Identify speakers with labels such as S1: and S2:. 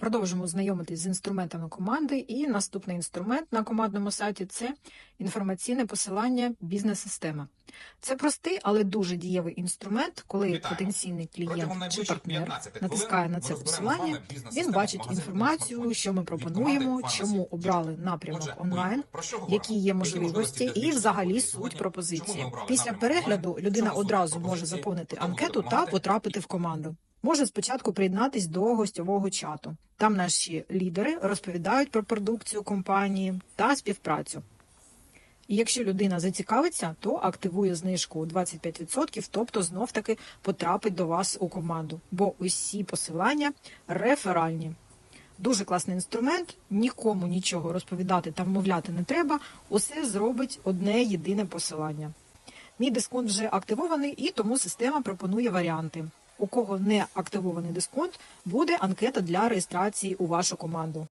S1: Продовжимо знайомитись з інструментами команди. І наступний інструмент на командному сайті це інформаційне посилання бізнес-система. Це простий, але дуже дієвий інструмент, коли
S2: Вітаємо.
S1: потенційний клієнт чи партнер натискає на це посилання. Він бачить інформацію, що ми пропонуємо, чому обрали напрямок онлайн, які є можливості, і взагалі суть пропозиції. Після перегляду людина одразу може заповнити анкету та потрапити в команду. Може спочатку приєднатись до гостьового чату. Там наші лідери розповідають про продукцію компанії та співпрацю. І якщо людина зацікавиться, то активує знижку у 25%, тобто знов таки потрапить до вас у команду, бо усі посилання реферальні. Дуже класний інструмент, нікому нічого розповідати та вмовляти не треба. Усе зробить одне єдине посилання. Мій дисконт вже активований, і тому система пропонує варіанти. У кого не активований дисконт, буде анкета для реєстрації у вашу команду.